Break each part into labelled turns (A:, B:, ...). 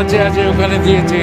A: আছে আছে ওখানে দিয়েছে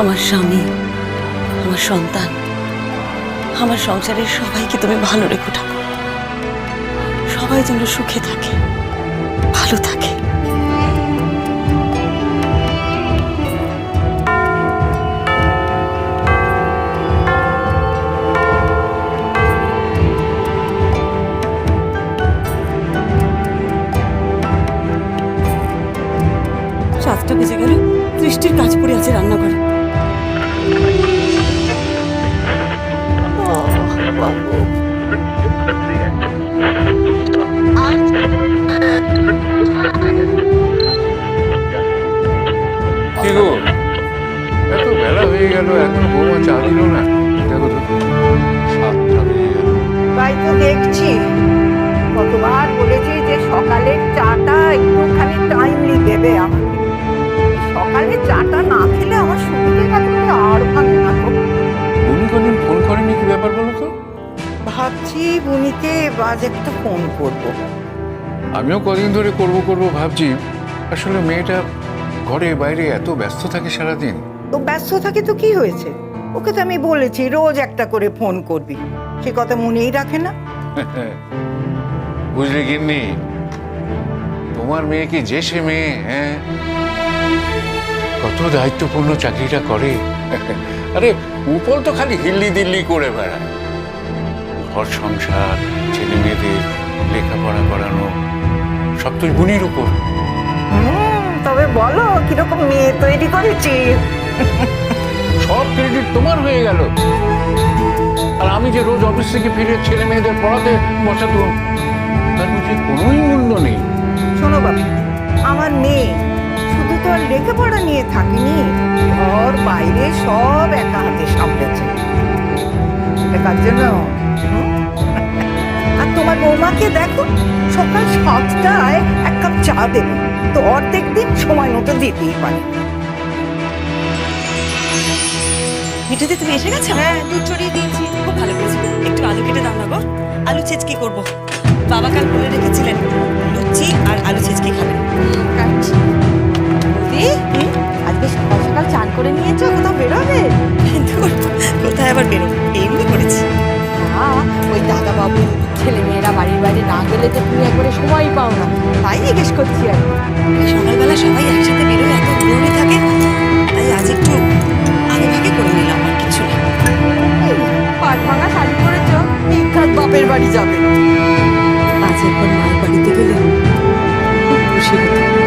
B: আমার স্বামী, আমার সন্তান, আমার সংসারের সবাইকে তুমি ভালো রেখো ঠাকুর। সবাই যেন সুখে থাকে, ভালো থাকে। সাতটা বেজে গেল, দৃষ্টির কাজ পড়ে আছে রান্নাঘরে।
A: কি গো? এত বেলা হয়ে গেল এখনও বৌমা চা দিল না।
C: ভাবছি আজ একটা ফোন করব।
A: আমিও কদিন ধরে করব করব ভাবছি আসলে মেয়েটা ঘরে বাইরে এত ব্যস্ত থাকে সারাদিন।
C: তো ব্যস্ত থাকে তো কি হয়েছে? ওকে তো আমি বলেছি রোজ একটা করে ফোন করবি। সে কথা মনেই রাখে না।
A: বুঝলে গিন্নি তোমার মেয়ে কি যে সে মেয়ে হ্যাঁ? কত দায়িত্বপূর্ণ চাকরিটা করে। আরে উপর তো খালি হিল্লি দিল্লি করে বেড়ায়। ঘর সংসার ছেলে মেয়েদের লেখাপড়া করানো সব তো গুণির উপর।
C: তবে বলো কীরকম মেয়ে তৈরি করেছি?
A: সব ক্রেডিট তোমার হয়ে গেল। আর আমি যে রোজ অফিস থেকে ফিরে ছেলে মেয়েদের পড়াতে বসাতুম তার বুঝি কোনোই মূল্য নেই।
C: শোনো বাবা আমার মেয়ে শুধু তো আর লেখাপড়া নিয়ে থাকেনি ঘর বাইরে সব একা হাতে সামলেছে। এটা কার জন্য তোমার বৌমাকে দেখো সকাল সাতটায় এক কাপ চা দেবে। তো অর্ধেক দিন সময় মতো দিতেই পারে।
B: মিঠুদি তুমি এসে গেছো? হ্যাঁ দুধ চড়িয়ে দিয়েছি। খুব ভালো করেছি। একটু আলু কেটে দাও না গো। আলু ছেচকি করব। বাবা কাল বলে রেখেছিলেন লুচি আর আলু ছেচকি খাবেন
D: আজকে সকাল সকাল চান করে নিয়েছো কোথাও বেরোবে?
B: কোথায় আবার বেরো এমনি করেছি।
D: ওই দাদা বাবু ছেলে মেয়েরা বাড়ির বাইরে না গেলে তো তুমি একবারে সময় পাও না তাই জিজ্ঞেস করছি আর।
B: সকালবেলা সবাই একসাথে বেরোয় এত দূরে থাকে। তাই আজ একটু আগে ভাগে করে নিলাম আর কিছু না।
D: পাট ভাঙা শাড়ি পরেছ? বিখ্যাত বাপের বাড়ি যাবে।
B: আজ একবার মায়ের বাড়িতে গেলে খুশি হতো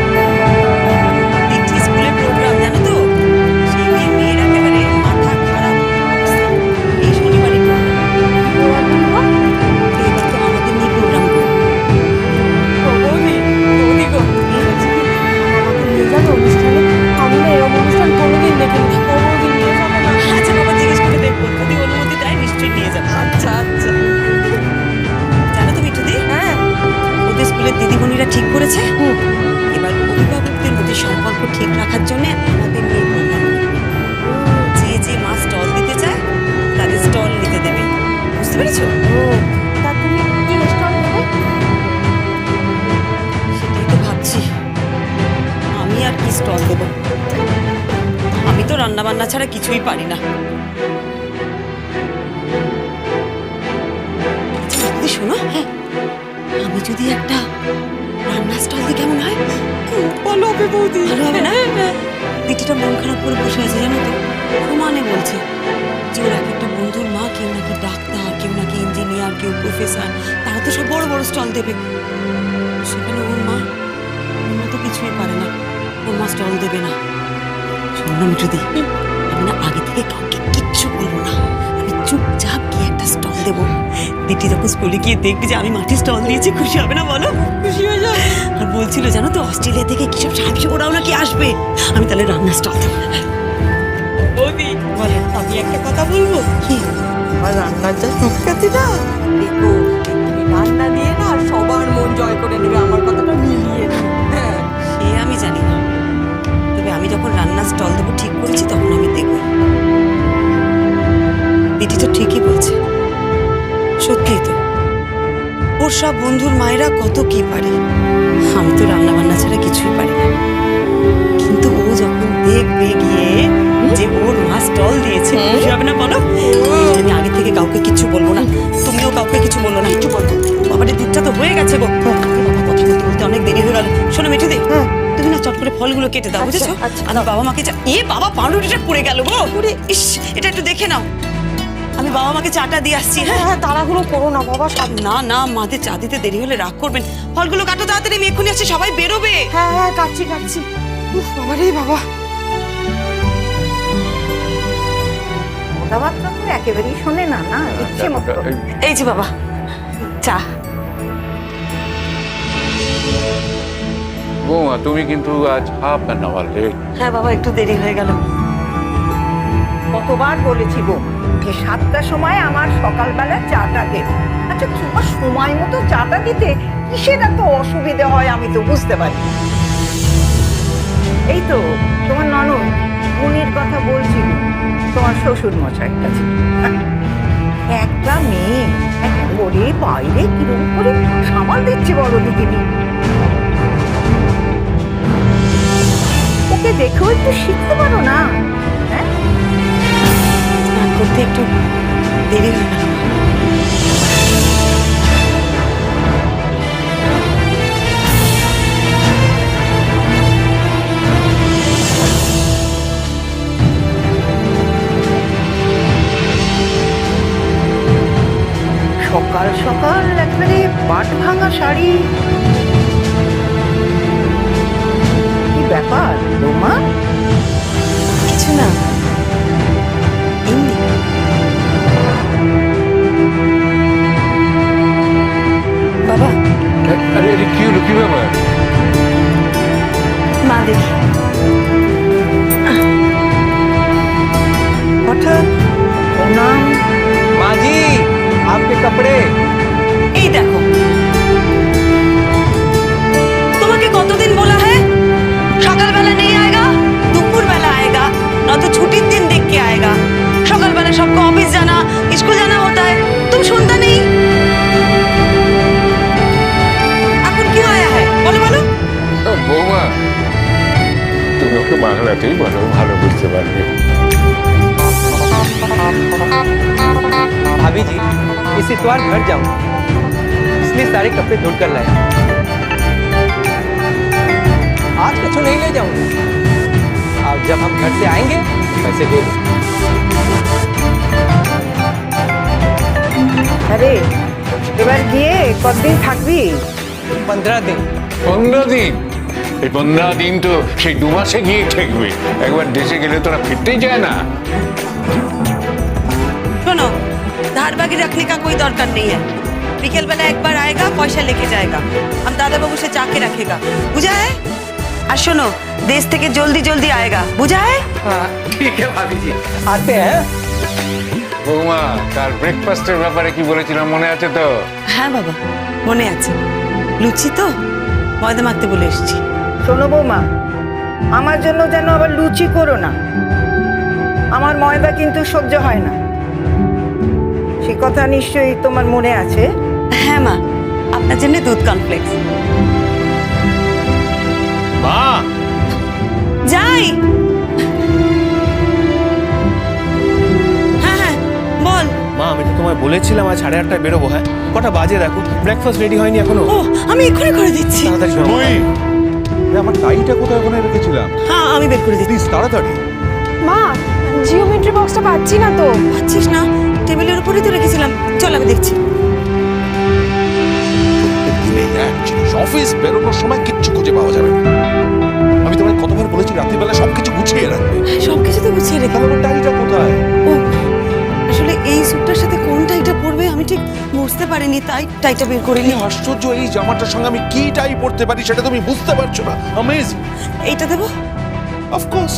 B: পেরেছ?
D: তা তুমি কি স্টল নেবে?
B: সেটাই তো ভাবছি। আমি আর কি স্টল দেবো? আমি তো রান্না বান্না ছাড়া কিছুই পারি না। শোনো হ্যাঁ। আমি যদি একটা রান্না স্টল দিই কেমন হয়?
D: বলো হবে বৌদি।
B: ভালো হবে না? দিদিটা মন খারাপ করে বসে আছে জানো তো? প্রমাণে বলছে যে ওর এক একটা বন্ধুর মা কেউ নাকি ডাক্তার। ইঞ্জিনিয়ার কেউ প্রফেসর তারা তো সব বড় বড় স্টল দেবে। সেখানে ওর মা ওর মা তো কিছুই পারে না। ওর মা স্টল দেবে না। শোনো না মিঠুদি আমি না আগে থেকে কাউকে কিচ্ছু বলব না। আমি চুপচাপ গিয়ে একটা স্টল দেবো। দিদি যখন স্কুলে গিয়ে দেখবে যে আমি মাটির স্টল দিয়েছি খুশি হবে না বলো? খুশি হয়ে যাবে। আর বলছিল জানো তো অস্ট্রেলিয়া থেকে কিসব সাহায্য ওরাও নাকি আসবে? আমি তাহলে রান্নার স্টল দেবো। আমি একটা কথা বলব? কি?
D: আমার রান্নার যা সুখ্যাতি না দেখো তুমি রান্না দিয়ে না সবার মন জয় করে নেবে আমার কথাটা মিলিয়ে হ্যাঁ
B: সে আমি জানি না। তবে আমি যখন রান্নার স্টল দেবো ঠিক করেছি তখন আমি দেখব। দিদি তো ঠিকই বলছে। সত্যিই তো। ওর সব বন্ধুর মায়েরা কত কি পারে? আমি তো রান্না বান্না ছাড়া কিছুই পারি না। কিন্তু ও যখন দেখবে গিয়ে যে ওর মা স্টল দিয়েছে। খুশি হবে না বলো? আমি আগে থেকে কাউকে কিছু বলব না। তুমিও কাউকে কিছু বলব না একটু বলব বাবারে দুধটা তো হয়ে গেছে গো। বাবা কথা বলতে বলতে অনেক দেরি হয়ে গেল। শোনো মিঠুদি তুমি না চট করে ফলগুলো কেটে দাও বুঝেছ?
D: আচ্ছা,
B: আমি বাবা মাকে চা এ বাবা পাউরুটিটা পুড়ে গেল গো। ইস এটা একটু দেখে নাও। আমি বাবা মাকে চাটা দিয়ে আসছি হ্যাঁ?
D: হ্যাঁ হ্যাঁ তাড়াহুড়ো করো না বাবা সব
B: না না মাদের চা দিতে দেরি হলে রাগ করবেন। ফলগুলো কাটো তাড়াতাড়ি আমি এক্ষুনি আসছি সবাই বেরোবে।
D: হ্যাঁ হ্যাঁ কাটছি কাটছি। উফ বাবা রে বাবা।
C: কথাবার্তা তো একেবারেই শোনে না না? ইচ্ছে মতো।
B: এই যে বাবা চা।
A: বৌমা তুমি কিন্তু আজ হাফ অ্যান আওয়ার লেট।
B: হ্যাঁ বাবা একটু দেরি হয়ে গেল।
C: কতবার বলেছি গো যে সাতটার সময় আমার সকালবেলা চাটা দেবে। আচ্ছা তোমার সময় মতো চাটা দিতে কিসের এত অসুবিধে হয় আমি তো বুঝতে পারি। এই তো তোমার ননদ। উনির কথা বলছিল। তোমার শ্বশুর মশাইয়ের কাছে। একটা মেয়ে ঘরে বাইরে কিরম করে সামাল দিচ্ছে বলো দিদিনি ওকে দেখেও একটু শিখতে পারো না হ্যাঁ?
B: করতে একটু দেরি হয় গেল
E: इस इतवार घर जाऊंगा इसलिए सारे कपड़े धुल कर लाया आज कुछ नहीं ले जाऊंगा अब जब हम घर से आएंगे पैसे दे दूँ
C: আরে এবার গিয়ে কতদিন থাকবি
E: पंद्रह दिन
A: পনেরো দিন এই পনেরো দিন তো সেই দু মাসে গিয়ে ঠেকবে একবার দেশে গেলে তোরা ফিরতেই যায় না
B: धार बागी रखने का कोई दरकार नहीं है बिकेल बेला एक बार आएगा पैसा लेके जाएगा हम दादा बाबू से जाके रखेगा बुझा है और सुनो देश থেকে জলদি জলদি आएगा बुझा है
E: हाँ ठीक है भाभी जी आते हैं
A: বৌমা কাল ব্রেকফাস্টের ব্যাপারে কি বলেছিলাম মনে আছে তো
B: হ্যাঁ বাবা মনে আছে লুচি তো ময়দা মাখতে বলে এসেছি
C: শোনো বৌমা আমার জন্য যেন আবার লুচি করো না আমার ময়দা কিন্তু সহ্য হয় না সে কথা নিশ্চয়ই তোমার মনে আছে?
B: হ্যাঁ মা। আপনার জন্য দুধ কমপ্লেক্স
F: মা!
B: যাই। হ্যাঁ হ্যাঁ বল।
F: মা আমি তো তোমায় বলেছিলাম আজ সাড়ে আটটায় বেরোবো হ্যাঁ? কটা বাজে দেখো ব্রেকফাস্ট রেডি হয়নি এখনও।
B: ও আমি এক্ষুনি করে দিচ্ছি।
F: তাড়াতাড়ি করো।
G: তুই এ, আমার টাইটা কোথায় ওখানে রেখেছিলাম?
B: হ্যাঁ আমি বের করে দিচ্ছি।
G: প্লিজ তাড়াতাড়ি।
H: মা জিওমেট্রি বক্সটা পাচ্ছি না তো।
B: পাচ্ছিস না? টেবিলের উপরেই তো রেখেছিলাম। চল আমি দেখছি।
G: দিনে এক জিনিস অফিস বেরোনোর সময় কিচ্ছু খুঁজে পাওয়া যাবে না। আমি তোমায় কতবার বলেছি রাত্রিবেলা সবকিছু গুছিয়ে রাখবে।
B: সব কিছু তো গুছিয়ে রেখে
G: আমার টাইটা কোথায়?
B: ও আসলে এই স্যুটটার সাথে কোন টাইটা পরবে আমি ঠিক বুঝতে পারিনি তাই টাইটা বের করে
G: কি আশ্চর্য এই জামাটার সঙ্গে আমি কি টাই পরতে পারি সেটা তুমি বুঝতে পারছ না। অ্যামেজিং
B: এইটা দেবো?
G: অফকোর্স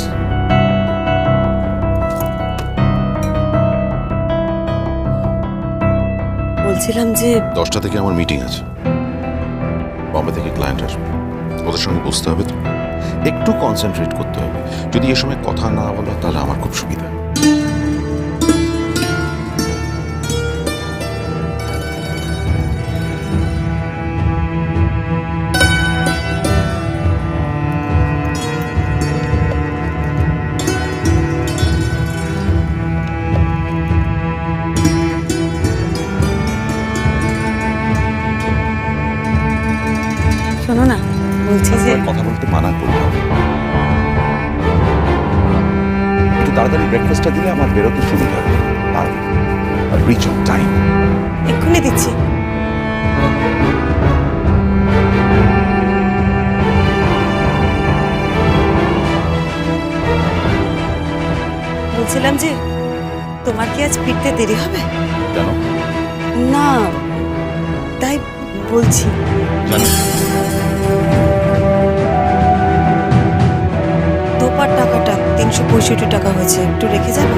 B: বলছিলাম যে
G: দশটা থেকে আমার মিটিং আছে। বম্বে থেকে ক্লায়েন্ট আসবে। ওদের সঙ্গে বুঝতে হবে তো। একটু কনসেন্ট্রেট করতে হবে। যদি এ সময় কথা না বলো, তাহলে আমার খুব সুবিধা। ব্রেকফাস্টটা দিলে আমার বেরোতে সুবিধা হবে। আর রিচ অন টাইম
B: এক্ষুনি দিচ্ছি। বলছিলাম যে তোমার কি আজ ফিরতে দেরি হবে?
G: কেন?
B: না তাই বলছি। দোপার টাকাটা তিনশো পঁয়ষট্টি টাকা হয়েছে। একটু রেখে যাবে?